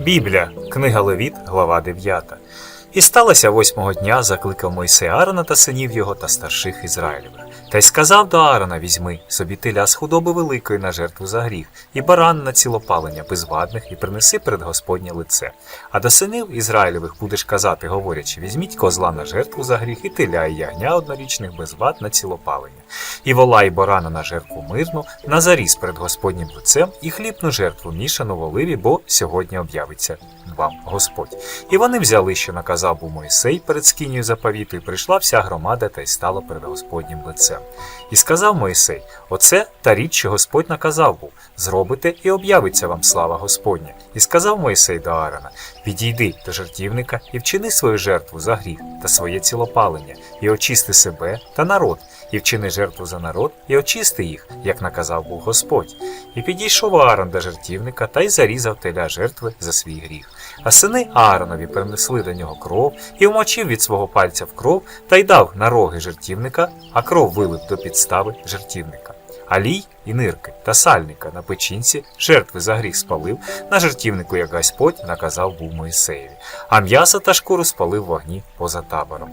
Біблія, книга Левіт, глава 9. І сталося восьмого дня, закликав Мойсей Аарона та синів його та старших Ізраїлевих. Та й сказав до Аарона: візьми собі теля з худоби великої на жертву за гріх, і баран на цілопалення безвадних, і принеси перед Господнє лице. А до синів Ізраїлевих будеш казати, говорячи: візьміть козла на жертву за гріх, і теля, і ягня однорічних без вад на цілопалення, і вола, і барана на жертву мирну, на заріз перед Господнім лицем, і хлібну жертву мішану в оливі, бо сьогодні об'явиться вам Господь. І вони взяли, що наказав був Мойсей перед скинію заповіту, і прийшла вся громада та й стала перед Господнім лицем. І сказав Мойсей: Оце та річ, що Господь наказав був зробите, і об'явиться вам слава Господня. І сказав Мойсей до Аарона: Відійди до жертівника і вчини свою жертву за гріх та своє цілопалення, і очисти себе та народ, і вчини жертву за народ, і очисти їх, як наказав був Господь. І підійшов Аарон до жертівника та й зарізав теля жертви за свій гріх. А сини Ааронові принесли до нього кров і вмочив від свого пальця в кров та й дав на роги жертівника, а кров вилив до підстави жертівника. Алій і нирки та сальника на печінці жертви за гріх спалив на жертівнику, як Господь наказав був Моїсеєві, а м'ясо та шкуру спалив вогні поза табором.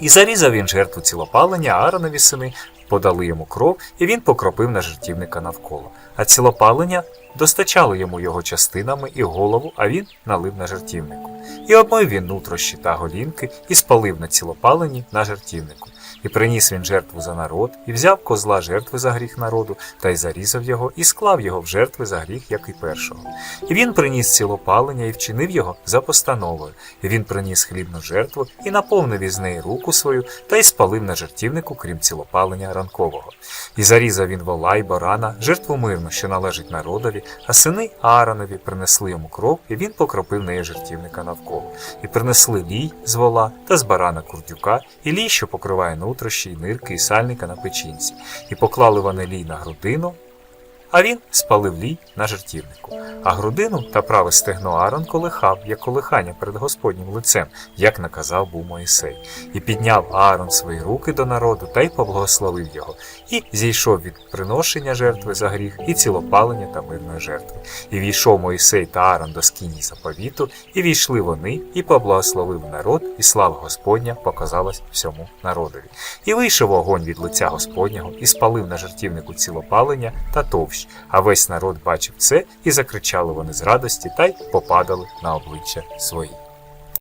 І зарізав він жертву цілопалення, Ааронові сини подали йому кров, і він покропив на жертівника навколо. А цілопалення достачало йому його частинами і голову, а він налив на жертівнику. І обмив він нутрощі та голінки, і спалив на цілопалені на жертівнику. І приніс він жертву за народ, і взяв козла жертви за гріх народу, та й зарізав його, і склав його в жертви за гріх, як і першого. І він приніс цілопалення і вчинив його за постановою. І він приніс хлібну жертву і наповнив із неї руку свою, та й спалив на жертівнику, крім цілопалення ранкового. І зарізав він вола й барана, жертву мирну, що належить народові, а сини Ааронові принесли йому кров, і він покропив нею жертівника навколо. І принесли лій з вола та з барана курдюка, і лій, що покриває нутрощі, нирки, і сальника на печінці, і поклали вони на грудину, а він спалив лій на жертівнику. А грудину та праве стегно Аарон колихав, як колихання перед Господнім лицем, як наказав був Моїсей. І підняв Аарон свої руки до народу та й поблагословив його, і зійшов від приношення жертви за гріх і цілопалення та мирної жертви. І війшов Моїсей та Аарон до скині заповіту, і війшли вони, і поблагословив народ, і слава Господня показалась всьому народові. І вийшов огонь від лиця Господнього, і спалив на жертівнику цілопалення та товщ. А весь народ бачив це, і закричали вони з радості та й попадали на обличчя свої.